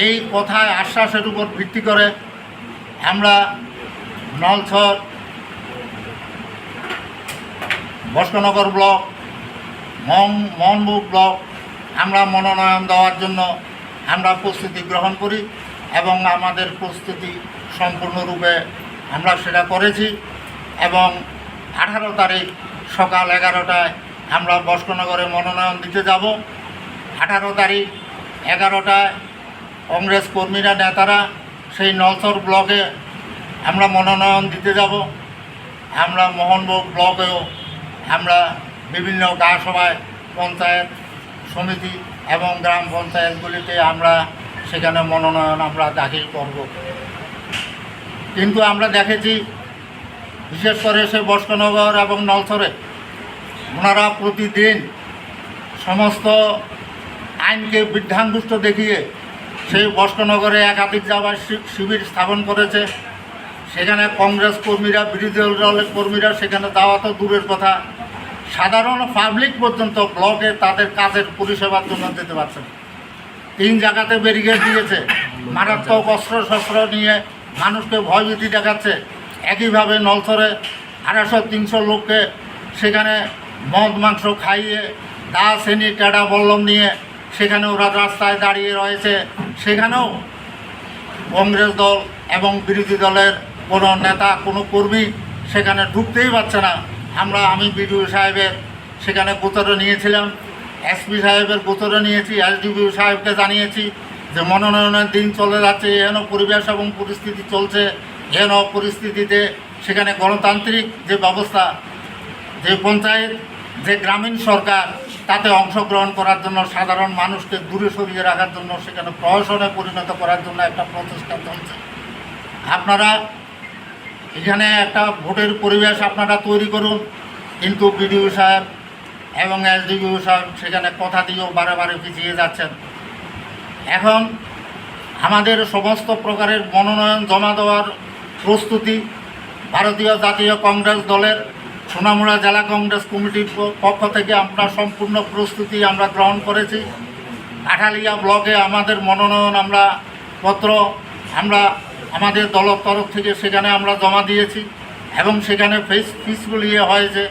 এই কথায় আশ্বাসের উপর ভিত্তি করে আমরা নলছর বস্কনগর ব্লক, মন মোহনবুক ব্লক, আমরা মনোনয়ন দেওয়ার জন্য আমরা প্রস্তুতি গ্রহণ করি এবং আমাদের প্রস্তুতি সম্পূর্ণরূপে আমরা সেটা করেছি এবং আঠারো তারিখ সকাল এগারোটায় আমরা বস্কনগরে মনোনয়ন দিতে যাব। আঠারো তারিখ এগারোটায় কংগ্রেস কর্মীরা, নেতারা সেই নলসর ব্লকে আমরা মনোনয়ন দিতে যাব। আমরা মোহনভোগ ব্লকেও আমরা বিভিন্ন গা সভায় পঞ্চায়েত সমিতি এবং গ্রাম পঞ্চায়েতগুলিতে আমরা সেখানে মনোনয়ন আমরা দাখিল করব। কিন্তু আমরা দেখেছি, বিশেষ করে সে বস্কনগর এবং নলসরে, ওনারা প্রতিদিন সমস্ত আইনকে বৃদ্ধাঙ্গুষ্ট দেখিয়ে সেই বস্কনগরে একাধিক যাবার শিবির স্থাপন করেছে। সেখানে কংগ্রেস কর্মীরা, বিরোধী দলের কর্মীরা সেখানে যাওয়া তো দূরের কথা। সাধারণ পাবলিক পর্যন্ত ব্লকে তাদের কাজের পরিষেবার জন্য যেতে পারছে তিন জায়গাতে ব্যারিকেড দিয়েছে। মারাত্মক অস্ত্র শস্ত্র নিয়ে মানুষকে ভয়ভীতি দেখাচ্ছে। একইভাবে নলসরে আড়াইশো, তিনশো লোককে সেখানে মদ, মাংস খাইয়ে, দা শ্রেণি টেডা বল্লম নিয়ে সেখানে ওরা রাস্তায় দাঁড়িয়ে রয়েছে। সেখানেও কংগ্রেস দল এবং বিরোধী দলের কোনো নেতা, কোনো কর্মী সেখানে ঢুকতেই পারছে না। আমরা, আমি বিডিও সাহেবের সেখানে গোচরে নিয়েছিলাম এসপি সাহেবের গোচরে নিয়েছি এসডিপিও সাহেবকে জানিয়েছি যে মনোনয়নের দিন চলে যাচ্ছে, এহেন পরিবেশ এবং পরিস্থিতি চলছে, এহেন পরিস্থিতিতে সেখানে গণতান্ত্রিক যে ব্যবস্থা, যে পঞ্চায়েত, যে গ্রামীণ সরকার তাতে অংশগ্রহণ করার জন্য, সাধারণ মানুষকে দূরে সরিয়ে রাখার জন্য, সেখানে প্রহসনে পরিণত করার জন্য একটা প্রচেষ্টা চলছে। আপনারা এখানে একটা ভোটের পরিবেশ আপনারা তৈরি করুন, কিন্তু বিডিও সাহেব এবং এসডিপিও সাহেব সেখানে কথা দিয়েও বারে বারে পিছিয়ে যাচ্ছেন। এখন আমাদের সমস্ত প্রকারের মনোনয়ন জমা দেওয়ার প্রস্তুতি ভারতীয় জাতীয় কংগ্রেস দলের সোনামুড়া জেলা কংগ্রেস কমিটির পক্ষ থেকে আমরা সম্পূর্ণ প্রস্তুতি আমরা গ্রহণ করেছি। কাঠালিয়া ব্লকে আমাদের মনোনয়ন আমরা পত্র আমরা আমাদের দলের তরফ থেকে সেখানে আমরা জমা দিয়েছি এবং সেখানে ফেস পিসফুল ইয়ে হয়েছে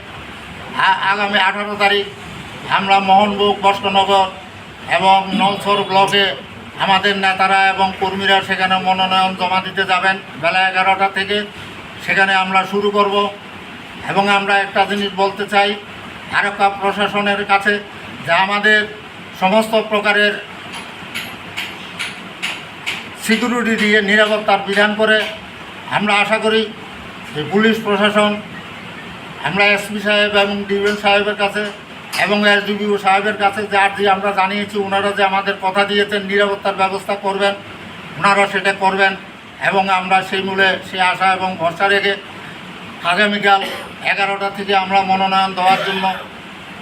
আগামী আঠারো তারিখ আমরা মোহনভোগ বস্কনগর এবং নলছর ব্লকে আমাদের নেতারা এবং কর্মীরা সেখানে মনোনয়ন জমা দিতে যাবেন। বেলা এগারোটা থেকে সেখানে আমরা শুরু করব। এবং আমরা একটা জিনিস বলতে চাই আরকা প্রশাসনের কাছে, যে আমাদের সমস্ত প্রকারের সিকিউরিটি দিয়ে নিরাপত্তার বিধান করে, আমরা আশা করি যে পুলিশ প্রশাসন, আমরা এসপি সাহেব এবং ডিভিএন সাহেবের কাছে এবং এসডিপিও সাহেবের কাছে যে আর্জি আমরা জানিয়েছি, ওনারা যে আমাদের কথা দিয়েছেন, নিরাপত্তার ব্যবস্থা করবেন, ওনারা সেটা করবেন এবং আমরা সেই মূলে সে আশা এবং ভরসা রেখে আগামীকাল এগারোটা থেকে আমরা মনোনয়ন দেওয়ার জন্য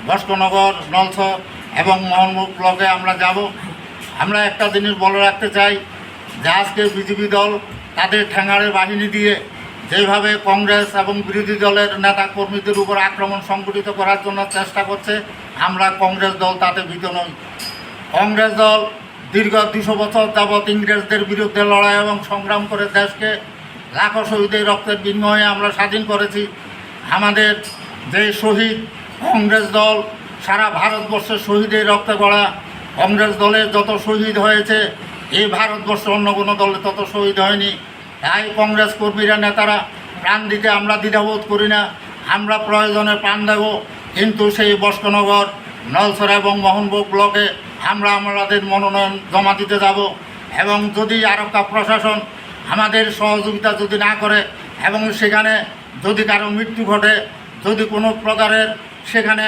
বস্কনগর নলছর এবং মোহনমুখ ব্লকে আমরা যাব। আমরা একটা জিনিস বলে রাখতে চাই, যে আজকে বিজেপি দল তাদের ঠ্যাঙাড়ে বাহিনী দিয়ে যেভাবে কংগ্রেস এবং বিরোধী দলের নেতা কর্মীদের উপর আক্রমণ সংগঠিত করার জন্য চেষ্টা করছে, আমরা কংগ্রেস দল তাতে ভীত নই। কংগ্রেস দল দীর্ঘ দুশো বছর যাবৎ ইংরেজদের বিরুদ্ধে লড়াই এবং সংগ্রাম করে দেশকে লাখো শহীদের রক্তের বিনিময়ে আমরা স্বাধীন করেছি। আমাদের যে শহীদ কংগ্রেস দল, সারা ভারতবর্ষের শহীদের রক্তে গড়া কংগ্রেস দলের যত শহীদ হয়েছে, এই ভারতবর্ষ অন্য কোনো দলে তত শহীদ হয়নি। তাই কংগ্রেস কর্মীরা, নেতারা, প্রাণ দিতে আমরা দ্বিধাবোধ করি না। আমরা প্রয়োজনে প্রাণ দেব, কিন্তু সেই বস্কনগর নলসরা এবং মোহনভোগ ব্লকে আমরা আমাদের মনোনয়ন জমা দিতে যাব। এবং যদি আরক্ষা প্রশাসন আমাদের সহযোগিতা যদি না করে এবং সেখানে যদি কারও মৃত্যু ঘটে, যদি কোনো প্রকারের সেখানে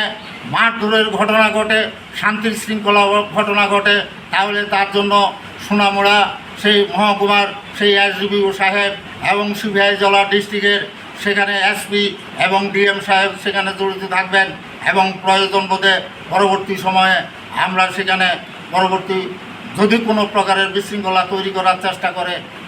মারধরের ঘটনা ঘটে, শান্তির শৃঙ্খলা ঘটনা ঘটে, তাহলে তার জন্য সোনামুড়া সেই মহকুমার সেই এসডিপিও সাহেব এবং সিবিআই জলা ডিস্ট্রিক্টের সেখানে এসপি এবং ডিএম সাহেব সেখানে জড়িত থাকবেন এবং প্রয়োজন বোধে পরবর্তী সময়ে আমরা সেখানে পরবর্তী যদি কোনো প্রকারের বিশৃঙ্খলা তৈরি করার চেষ্টা করে